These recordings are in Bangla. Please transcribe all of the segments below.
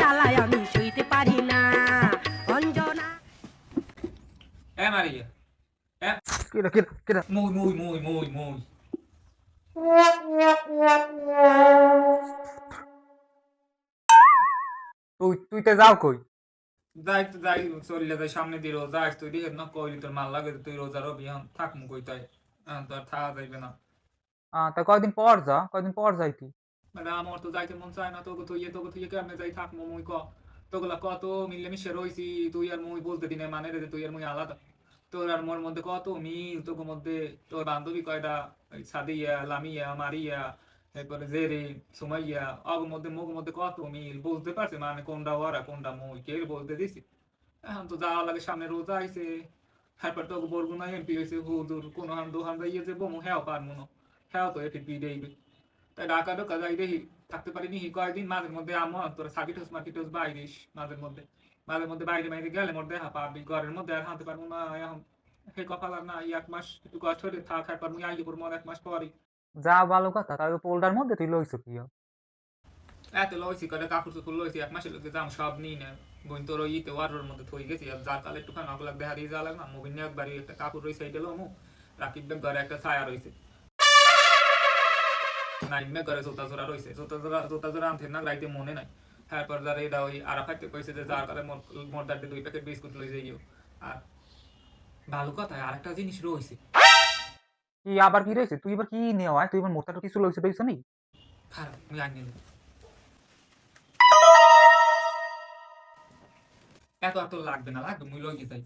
জ্বালায় আমি পারি না। অঞ্জনা এ মারিয়া এ। কিরা কিরা কিরা? মুই মুই মুই মুই মুই। তুই তুই তে যাও কই? যাই তো যাই চললে যাই সামনে দিয়ে রোজা আস তুই দেখে না কইলি তোর মাল লাগে তুই রোজা রবি এখন থাকমু কই তাই। এখন তো আর থাকা যাইবে না। তা কয়দিন পর যা কয়দিন পর যাইতি? মানে আমার তো যাইতে মন চায় না তোকে তোকে কেমনে যাই ক কত মিলেমিশে তুই আর মুই বলতে দিনে মানে রে তুই আর মুই আলাদা তোর আর মোর মধ্যে কত মিল তোকে মধ্যে তোর বান্ধবী কয়টা সাদিয়া লামিয়া মারিয়া এরপরে সুমাইয়া অগ মধ্যে মুখ মধ্যে কত মিল বুঝতে পারছে মানে কোনটা ওরা কোনটা মুই কে বলতে দিছি এখন তো যাওয়া লাগে সামনে রোজা আইছে তারপর তোকে বলব না এমপি হয়েছে হুজুর কোনো হান দোহান যাইয়ে যে বমু তো এটি পিডেইবে তাই ঢাকা ঢোকা যাই দেখি থাকতে পারিনি কয়েকদিন মাঝের মধ্যে আমার তোর সাকিটোস মার্কিটোস বাইরিস মাঝের মধ্যে। মাঝের মধ্যে বাইরে বাইরে গেলে মোর দেখা পাবি ঘরের মধ্যে আর হাঁটতে পারব না। এখন হে কপাল আর না এক মাস একটু কষ্ট হলে থাক আর পারব পর মর এক মাস পরই যা ভালো কথা তার পোলটার মধ্যে তুই লইছ কি? এত লইছি করে কাপড় চোপড় লইছি এক মাসের লোকে দাম সব নিই না। বোন তোর ওই ইতে ওয়ারের মধ্যে থই গেছি। আর যার কালে একটুখানি অগলাক দেখা দিয়ে যা লাগে না মুভিন একবারই একটা কাপড় রয়েছে এই গেলো মু রাকিব বেগ ঘরে একটা ছায়া রয়েছে নাইন মে ঘরে জোতা জোড়া রয়েছে জোতা জোড়া জোতা জোড়া আনতে না রাইতে মনে নাই। তারপর যারা এটা ওই আরাফাইতে কইছে যে যার কালে মোর দুই প্যাকেট বিস্কুট লই যাইও আর ভালো কথা আরেকটা জিনিস রয়েছে কি আবার কি রয়েছে তুই এবার কি নেওয়া তুই এবার মোটাটা কিছু লইছে লইছ নি? খারাপ আমি আনি। এত এত লাগবে না লাগবে মুই লই যাই।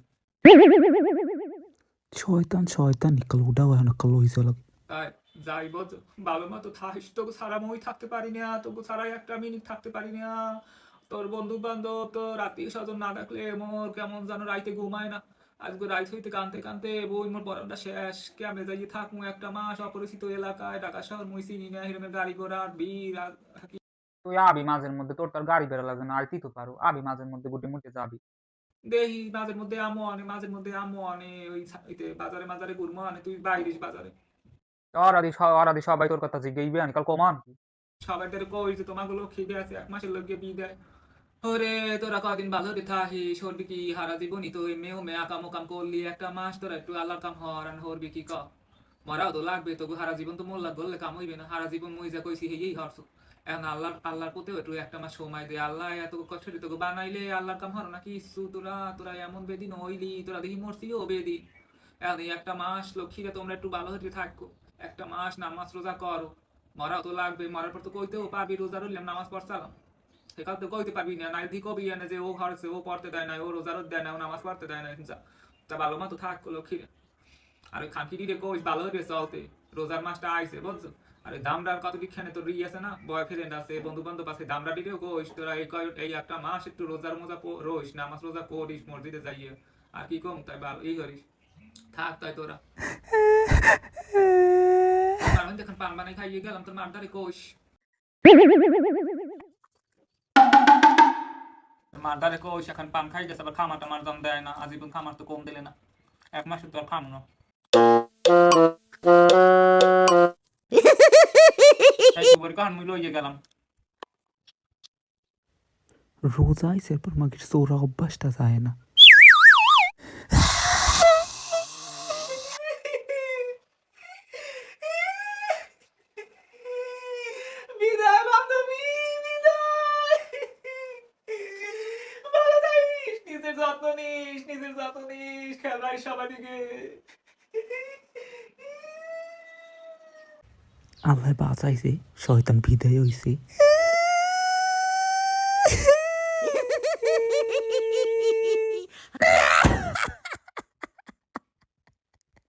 শয়তান শয়তান নিকল উডাও এখন নকল হইছে লাগে। তাই। যাইব তো, ভালো মতো থাকিস তোকে ছাড়া মই থাকতে পারি না তোকে ছাড়া একটা মিনিট থাকতে পারি না। তোর বন্ধু বান্ধব তোর আত্মীয় স্বজন না ডাকলে মোর কেমন যেন রাইতে ঘুমায় না। আজকে রাইত হইতে কানতে কানতে বই মোর পড়াটা শেষ। কেমনে যাই থাকমু একটা মাস? অপরিচিত এলাকায় ঢাকা শহর মুই চিনি না হিরমের গাড়ি ঘোড়া ভিড় আর তুই আবি মাঝের মধ্যে তোর তার গাড়ি বেড়া লাগে না আইতি তো পারো আবি মাঝের মধ্যে গুটে মুটে যাবি। দেহি মাঝের মধ্যে আমো আনে মাঝের মধ্যে আমো আনে ওই বাজারে বাজারে ঘুরমো আনে তুই বাইরিস বাজারে। সবাই তোর কথা কমান। সবাই তাদের কই যে তোমাগুলো খিদে আছে, এক মাসের দেয়। ওরে, তোরা কদিন ভালো রে থাহি সরবি কি হারা তো কাম করলি একটা মাস, তোরা একটু আল্লাহর কাম হরবি কি ক তো লাগবে তোকে হারা জীবন তো মোল্লা কাম হইবে না, হারা জীবন মই যা কইছি হেই হরছো। এখন আল্লাহর আল্লাহর প্রতিও একটু একটা মাস সময় দে, আল্লাহ এত কষ্ট তোকে বানাইলে আল্লাহর কাম হর না তোরা তোরা এমন বেদিন হইলি, তোরা দেখি মরছিও বেদিন। এখন একটা মাস লক্ষ্মীরা তোমরা একটু ভালো হতে থাকো। একটা মাস নামাজ রোজা করো। মরাও তো লাগবে, মরার পর তো কইতেও পারবি, রোজা রইলাম নামাজ পড়ছালাম সেখান তো কইতে পারবি না, নাই দি কবি না যে ও ঘরছে ও পড়তে দেয় না, ও রোজা রোদ দেয় না, ও নামাজ পড়তে দেয় না, যা। তা ভালো মতো থাক লক্ষ্মীরে আর ওই খানকিটি রে কইস, ভালো হইবে চলতে। রোজার মাসটা আইছে, বুঝছ? আরে দামরার কত দিখানে তোর ই আছে না বয় ফ্রেন্ড আছে বন্ধু বান্ধব আছে দামরা দিলেও কইস, তোরা এই কয়, এই একটা মাস একটু রোজার মোজা রইস, নামাজ রোজা করিস মসজিদে যাইয়ে। আর কি কম, তাই ভালো, এই করিস। থাক তাই তোরা। পান বানাই খাইয়ে গেলাম তোর মারদারে কোষ মারদারে কোষ এখন পান খাই গেছে আবার খামার টামার দাম দেয় না আজীবন খামার তো কম দিলে না এক মাসে তো আর খাম না রোজা আইসে এরপর মাগির সৌরা অভ্যাসটা যায় না বিদায় বান্ধবী বিদায় ভালো থাকিস নিজের যত্ন নিস নিজের যত্ন নিস খেলায় সবার দিকে আল্লাহ বাঁচাইছে শয়তান বিদায় হইছে।